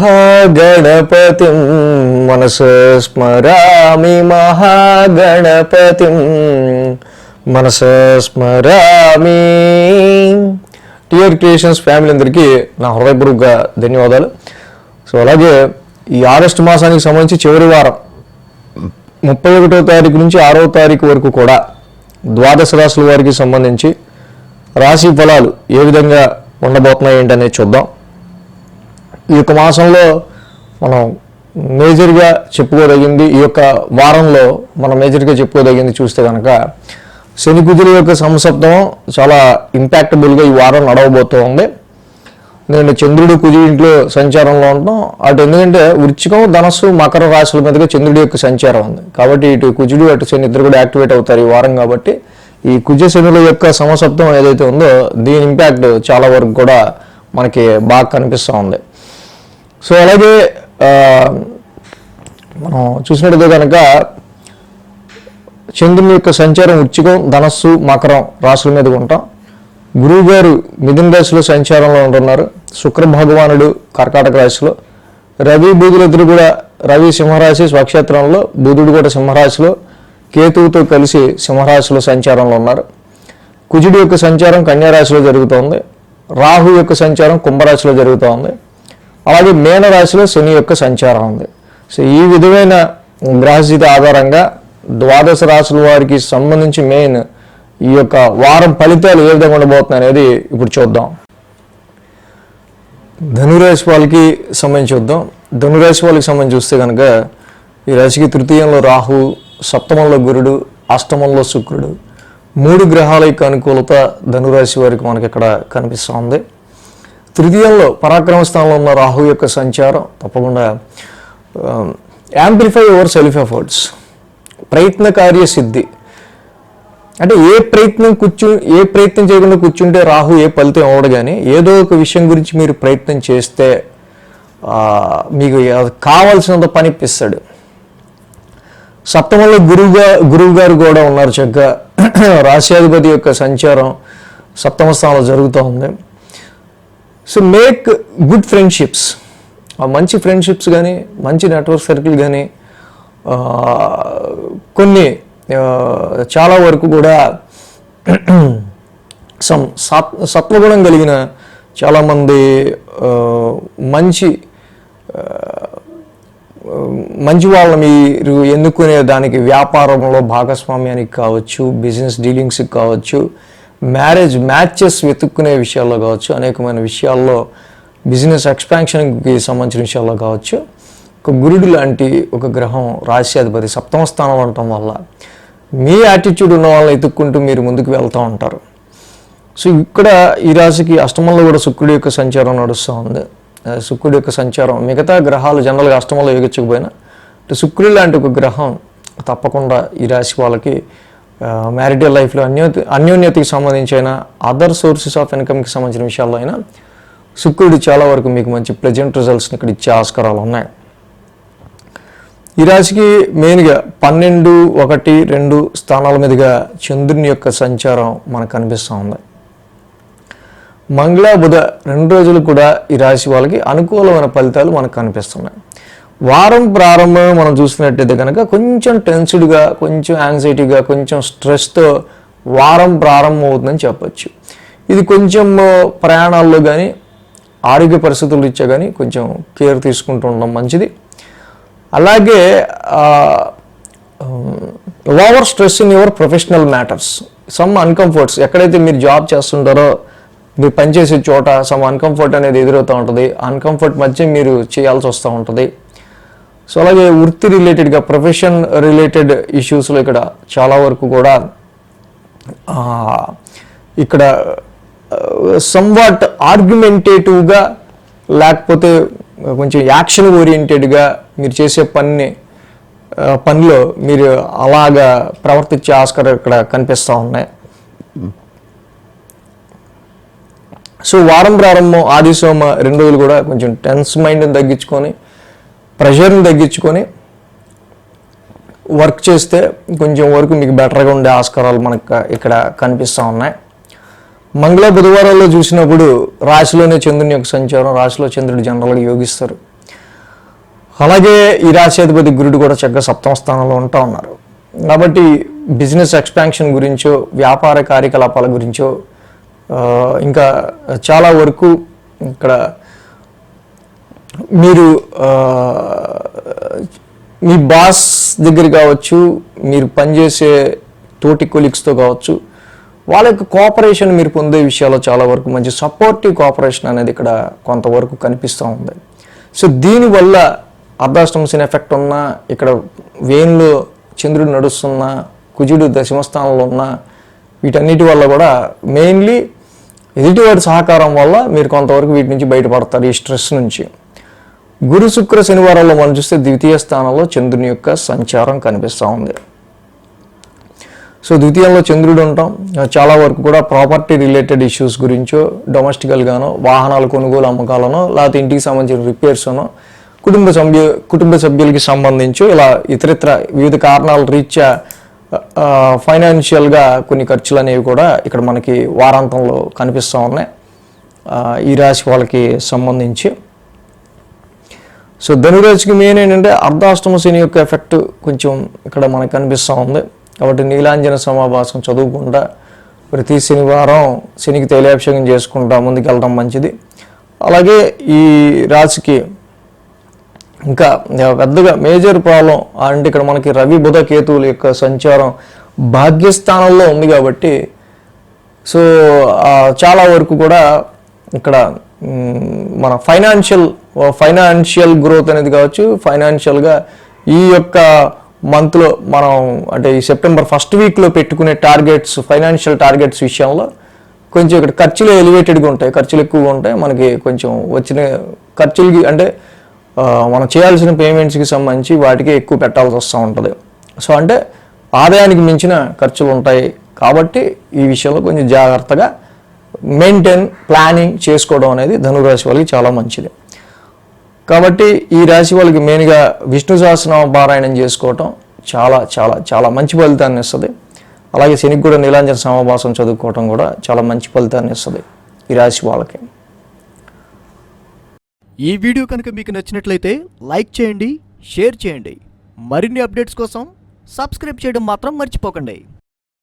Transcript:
మహాగణపతిం మనస స్మరామి మహాగణపతిం మనస స్మరామి. టిఆర్ క్రియేషన్స్ ఫ్యామిలీ అందరికీ నా హృదయపూర్వక ధన్యవాదాలు. సో అలాగే ఈ ఆగస్టు మాసానికి సంబంధించి చివరి వారం ముప్పై ఒకటో తారీఖు నుంచి ఆరో తారీఖు వరకు కూడా ద్వాదశ రాశుల వారికి సంబంధించి రాశి ఫలాలు ఏ విధంగా ఉండబోతున్నాయి ఏంటనేది చూద్దాం. ఈ యొక్క మాసంలో మనం మేజర్గా చెప్పుకోదగింది ఈ యొక్క వారంలో మనం మేజర్గా చెప్పుకోదగింది చూస్తే కనుక శని కుదురు యొక్క సంసప్తం చాలా ఇంపాక్టబుల్గా ఈ వారం నడవబోతూ ఉంది నేను చంద్రుడు కుజు ఇంట్లో సంచారంలో ఉంటాం అటు ఎందుకంటే వృచ్చికం ధనస్సు మకర రాశుల మీదుగా చంద్రుడి యొక్క సంచారం ఉంది. కాబట్టి ఇటు కుజుడు అటు శని ఇద్దరు కూడా యాక్టివేట్ అవుతారు ఈ వారం కాబట్టి ఈ కుజ శనుల యొక్క సమసప్తం ఏదైతే ఉందో దీని ఇంపాక్ట్ చాలా వరకు కూడా మనకి బాగా కనిపిస్తూ ఉంది. సో అలాగే మనం చూసినట్టయితే కనుక చంద్రుని యొక్క సంచారం ఉచ్చికం ధనస్సు మకరం రాశుల మీద ఉంటాం. గురువు గారు మిథున రాశిలో సంచారంలో ఉంటున్నారు. శుక్ర భగవానుడు కర్కాటక రాశిలో. రవి బుధులిద్దరు కూడా రవి సింహరాశి స్వక్షేత్రంలో బుధుడు కూడా సింహరాశిలో కేతువుతో కలిసి సింహరాశిలో సంచారంలో ఉన్నారు. కుజుడి యొక్క సంచారం కన్యారాశిలో జరుగుతోంది. రాహు యొక్క సంచారం కుంభరాశిలో జరుగుతోంది. అలాగే మేనరాశిలో శని యొక్క సంచారం ఉంది. సో ఈ విధమైన గ్రహస్థితి ఆధారంగా ద్వాదశ రాశుల వారికి సంబంధించి మెయిన్ ఈ యొక్క వారం ఫలితాలు ఏ విధంగా ఉండబోతున్నాయి అనేది ఇప్పుడు చూద్దాం. ధనురాశి వాళ్ళకి సంబంధించి చూద్దాం. ధనురాశి వాళ్ళకి సంబంధించి చూస్తే కనుక ఈ రాశికి తృతీయంలో రాహు సప్తమంలో గురుడు అష్టమంలో శుక్రుడు. మూడు గ్రహాల యొక్క అనుకూలత ధనురాశి వారికి మనకి ఇక్కడ కనిపిస్తూ ఉంది తృతీయంలో పరాక్రమ స్థానంలో ఉన్న రాహు యొక్క సంచారం తప్పకుండా యాంప్లిఫై ఓవర్ సెల్ఫ్ ఎఫర్ట్స్ ప్రయత్నకార్య సిద్ధి. అంటే ఏ ప్రయత్నం కూర్చు ఏ ప్రయత్నం చేయకుండా కూర్చుంటే రాహు ఏ ఫలితం అవ్వడు కానీ ఏదో ఒక విషయం గురించి మీరు ప్రయత్నం చేస్తే మీకు అది కావాల్సినంత పని ఇప్పిస్తాడు సప్తమంలో గురువుగా గురువు గారు కూడా ఉన్నారు చక్కగా. రాశ్యాధిపతి యొక్క సంచారం సప్తమ స్థానంలో జరుగుతూ ఉంది. సో మేక్ గుడ్ ఫ్రెండ్షిప్స్ మంచి ఫ్రెండ్షిప్స్ కానీ మంచి నెట్వర్క్ సర్కిల్ కానీ కొన్ని చాలా వరకు కూడా సం సత్ సత్వగుణం కలిగిన చాలామంది మంచి మంచి వాళ్ళ మీరు ఎన్నుకునే దానికి వ్యాపారంలో భాగస్వామ్యానికి కావచ్చు బిజినెస్ డీలింగ్స్కి కావచ్చు మ్యారేజ్ మ్యాచెస్ వెతుక్కునే విషయాల్లో కావచ్చు అనేకమైన విషయాల్లో బిజినెస్ ఎక్స్పాన్షన్కి సంబంధించిన విషయాల్లో కావచ్చు ఒక గురుడు లాంటి ఒక గ్రహం రాశ్యాధిపతి సప్తమ స్థానం ఉండటం వల్ల మీ యాటిట్యూడ్ ఉన్న వాళ్ళని ఎత్తుక్కుంటూ మీరు ముందుకు వెళ్తూ ఉంటారు. సో ఇక్కడ ఈ రాశికి అష్టమంలో కూడా శుక్రుడి యొక్క సంచారం నడుస్తూ ఉంది. శుక్రుడి యొక్క సంచారం మిగతా గ్రహాలు జనరల్గా అష్టమంలో యోగించకపోయినా శుక్రుడు లాంటి ఒక గ్రహం తప్పకుండా ఈ రాశి వాళ్ళకి మ్యారిటల్ లైఫ్లో అన్యో అన్యోన్యతకి అయినా అదర్ సోర్సెస్ ఆఫ్ ఇన్కమ్కి సంబంధించిన విషయాల్లో అయినా శుక్రుడు చాలా వరకు మీకు మంచి ప్లెజెంట్ రిజల్ట్స్ని ఇక్కడ ఇచ్చే ఆస్కారాలు ఉన్నాయి. ఈ రాశికి మెయిన్గా పన్నెండు ఒకటి రెండు స్థానాల మీదుగా చంద్రుని యొక్క సంచారం మనకు కనిపిస్తూ ఉంది. మంగళ బుధ రెండు రోజులు కూడా ఈ రాశి వాళ్ళకి అనుకూలమైన ఫలితాలు మనకు కనిపిస్తున్నాయి. వారం ప్రారంభం మనం చూసినట్టయితే కనుక కొంచెం టెన్స్డ్గా కొంచెం యాంగ్జైటీగా కొంచెం స్ట్రెస్తో వారం ప్రారంభం అవుతుందని చెప్పచ్చు. ఇది కొంచెం ప్రయాణాల్లో కానీ ఆరోగ్య పరిస్థితులు ఇచ్చా కానీ కొంచెం కేర్ తీసుకుంటూ ఉండడం మంచిది. అలాగే over stress in your professional matters some uncomforts ఎక్కడైతే మీరు జాబ్ చేస్తుంటారో మీరు పనిచేసే చోట సమ్ అన్కంఫర్ట్ అనేది ఎదురవుతూ ఉంటుంది. అన్కంఫర్ట్ మధ్య మీరు చేయాల్సి వస్తూ ఉంటుంది. సో అలాగే వృత్తి రిలేటెడ్గా ప్రొఫెషన్ రిలేటెడ్ ఇష్యూస్లో ఇక్కడ చాలా వరకు కూడా ఇక్కడ సమ్వాట్ ఆర్గ్యుమెంటేటివ్గా లేకపోతే కొంచెం యాక్షన్ ఓరియంటెడ్గా మీరు చేసే పని పనిలో మీరు అలాగా ప్రవర్తించే ఆస్కారం ఇక్కడ కనిపిస్తూ ఉన్నాయి. సో వారం ప్రారంభం ఆది సోమ రెండు రోజులు కూడా కొంచెం టెన్స్ మైండ్ని తగ్గించుకొని ప్రెషర్ని తగ్గించుకొని వర్క్ చేస్తే కొంచెం వరకు మీకు బెటర్గా ఉండే ఆస్కారాలు మనకు ఇక్కడ కనిపిస్తూ ఉన్నాయి. మంగళ బుధవారాల్లో చూసినప్పుడు రాశిలోనే చంద్రుని యొక్క సంచారం రాశిలో చంద్రుడు జనరల్గా యోగిస్తారు. అలాగే ఈ రాశ్యాధిపతి గురుడు కూడా చక్కగా సప్తమ స్థానంలో ఉంటా ఉన్నారు. కాబట్టి బిజినెస్ ఎక్స్పాన్షన్ గురించో వ్యాపార కార్యకలాపాల గురించో ఇంకా చాలా వరకు ఇక్కడ మీరు మీ బాస్ దగ్గర కావచ్చు మీరు పనిచేసే తోటి కొలీగ్స్తో కావచ్చు వాళ్ళ యొక్క కోఆపరేషన్ మీరు పొందే విషయాల్లో చాలా వరకు మంచి సపోర్టివ్ కోఆపరేషన్ అనేది ఇక్కడ కొంతవరకు కనిపిస్తూ ఉంది. సో దీనివల్ల అర్ధాష్టమసిన ఎఫెక్ట్ ఉన్నా ఇక్కడ వేన్లో చంద్రుడు నడుస్తున్నా కుజుడు దశమస్థానంలో ఉన్నా వీటన్నిటి వల్ల కూడా మెయిన్లీ ఎదుటివాడి సహకారం వల్ల మీరు కొంతవరకు వీటి నుంచి బయటపడతారు ఈ స్ట్రెస్ నుంచి. గురు శుక్ర శనివారాల్లో మనం చూస్తే ద్వితీయ స్థానంలో చంద్రుని యొక్క సంచారం కనిపిస్తూ ఉంది. సో ద్వితీయంలో చంద్రుడు ఉంటాం. చాలా వరకు కూడా ప్రాపర్టీ రిలేటెడ్ ఇష్యూస్ గురించో డొమెస్టికల్గానో వాహనాల కొనుగోలు అమ్మకాలనో లేకపోతే ఇంటికి సంబంధించిన రిపేర్స్నో కుటుంబ సభ్యు కుటుంబ సభ్యులకి సంబంధించి ఇలా ఇతరితర వివిధ కారణాల రీత్యా ఫైనాన్షియల్గా కొన్ని ఖర్చులు అనేవి కూడా ఇక్కడ మనకి వారాంతంలో కనిపిస్తూ ఉన్నాయి. ఈ రాశి వాళ్ళకి సంబంధించి. సో ధనురాజుకి మెయిన్ ఏంటంటే అర్ధాష్టమ శని యొక్క ఎఫెక్ట్ కొంచెం ఇక్కడ మనకు కనిపిస్తూ ఉంది. కాబట్టి నీలాంజన సమాభాసం చదువుకుంటా ప్రతి శనివారం శనికి తైలాభిషేకం చేసుకుంటా ముందుకెళ్ళడం మంచిది. అలాగే ఈ రాశికి ఇంకా పెద్దగా మేజర్ ప్రాబ్లం అంటే ఇక్కడ మనకి రవి బుధ కేతువుల యొక్క సంచారం భాగ్యస్థానంలో ఉంది కాబట్టి సో చాలా వరకు కూడా ఇక్కడ మన ఫైనాన్షియల్ ఫైనాన్షియల్ గ్రోత్ అనేది కావచ్చు ఫైనాన్షియల్గా ఈ యొక్క మంత్లో మనం అంటే ఈ సెప్టెంబర్ ఫస్ట్ వీక్లో పెట్టుకునే టార్గెట్స్ ఫైనాన్షియల్ టార్గెట్స్ విషయంలో కొంచెం ఇక్కడ ఖర్చులు ఎలివేటెడ్గా ఉంటాయి ఖర్చులు ఎక్కువగా ఉంటాయి. మనకి కొంచెం వచ్చిన ఖర్చులకి అంటే మనం చేయాల్సిన పేమెంట్స్కి సంబంధించి వాటికి ఎక్కువ పెట్టాల్సి వస్తూ ఉంటుంది. సో అంటే ఆదాయానికి మించిన ఖర్చులు ఉంటాయి కాబట్టి ఈ విషయంలో కొంచెం జాగ్రత్తగా మెయింటైన్ ప్లానింగ్ చేసుకోవడం అనేది ధనురాశి వాళ్ళకి చాలా మంచిది. కాబట్టి ఈ రాశి వాళ్ళకి మెయిన్గా విష్ణు సహస్రనామ పారాయణం చేసుకోవటం చాలా చాలా చాలా మంచి ఫలితాన్ని ఇస్తుంది. అలాగే శనికి కూడా నీలాంజన సమాభాసం చదువుకోవటం కూడా చాలా మంచి ఫలితాన్ని ఇస్తుంది ఈ రాశి వాళ్ళకి. ఈ వీడియో కనుక మీకు నచ్చినట్లయితే లైక్ చేయండి షేర్ చేయండి. మరిన్ని అప్డేట్స్ కోసం సబ్స్క్రైబ్ చేయడం మాత్రం మర్చిపోకండి.